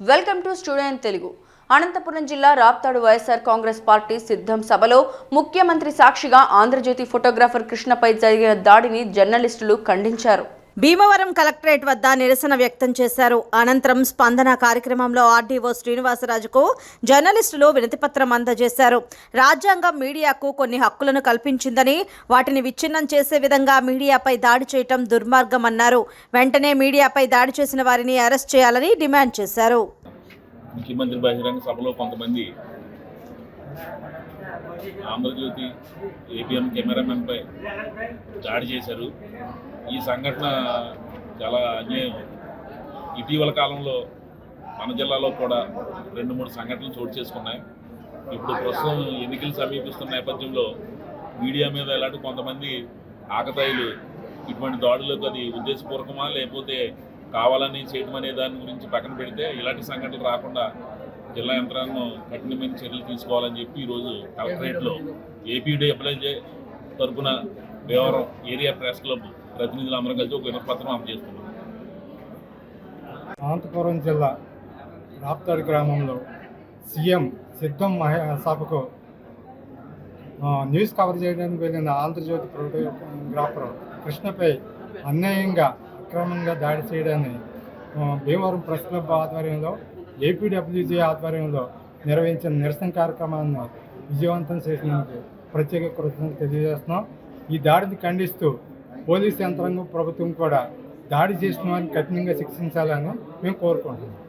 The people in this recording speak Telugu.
Welcome to studio Telugu. Anantapuram జిల్లా రాప్తాడు వైఎస్ఆర్ కాంగ్రెస్ పార్టీ సిద్ధం సభలో ముఖ్యమంత్రి సాక్షిగా ఆంధ్రజ్యోతి ఫోటోగ్రాఫర్ కృష్ణపై జరిగిన దాడిని జర్నలిస్టులు ఖండించారు. భీమవరం కలెక్టరేట్ వద్ద నిరసన వ్యక్తం చేశారు. అనంతరం స్పందన కార్యక్రమంలో ఆర్డీఓ శ్రీనివాసరాజుకు జర్నలిస్టులు వినతిపత్రం అందజేశారు. రాజ్యాంగం మీడియాకు కొన్ని హక్కులను కల్పించిందని వాటిని విచ్ఛిన్నం చేసే విధంగా మీడియాపై దాడి చేయటం దుర్మార్గమన్నారు. వెంటనే మీడియాపై దాడి చేసిన వారిని అరెస్ట్ చేయాలని డిమాండ్ చేశారు. ముఖ్యమంత్రి బహిరంగ సభలో కొంతమంది ఆంధ్రజ్యోతి ఏపీఎం కెమెరామెన్పై దాడి చేశారు. ఈ సంఘటన చాలా అన్యాయం. ఇటీవల కాలంలో మన జిల్లాలో కూడా రెండు మూడు సంఘటనలు చోటు చేసుకున్నాయి. ఇప్పుడు ప్రస్తుతం ఎన్నికలు సమీపిస్తున్న నేపథ్యంలో మీడియా మీద ఇలాంటి కొంతమంది ఆకతాయిలు ఇటువంటి దాడులకు అది ఉద్దేశపూర్వకమా లేకపోతే కావాలని చేయటం అనే దాని గురించి పక్కన పెడితే ఇలాంటి సంఘటనలు రాకుండా జిల్లా యంత్రాంగం కఠినమైన చర్యలు తీసుకోవాలని చెప్పి ఈరోజు కలెక్టరేట్లో ఏపీడీ అప్లైజే తరపున దేవరం ఏరియా ప్రెస్ క్లబ్ ప్రతినిధులు అందరం కలిసి ఒక వినపత్రం అందజేస్తున్నాం. అనంతపురం జిల్లా రాప్తాడు గ్రామంలో సీఎం సిద్ధం మహే సభకు న్యూస్ కవర్ చేయడానికి వెళ్ళిన ఆంధ్రజ్యోతి ఫోటోగ్రాఫర్ కృష్ణపై అన్యాయంగా అక్రమంగా దాడి చేయడాన్ని భీమవరం ప్రెస్ క్లబ్ ఆధ్వర్యంలో ఏపీడబ్ల్యూజీ ఆధ్వర్యంలో నిర్వహించిన నిరసన కార్యక్రమాన్ని విజయవంతం చేసినందుకు ప్రత్యేక కృతజ్ఞతలు తెలియజేస్తున్నాం. ఈ దాడిని ఖండిస్తూ పోలీస్ యంత్రాంగం ప్రభుత్వం కూడా దాడి చేసిన వారిని కఠినంగా శిక్షించాలని మేము కోరుకుంటున్నాం.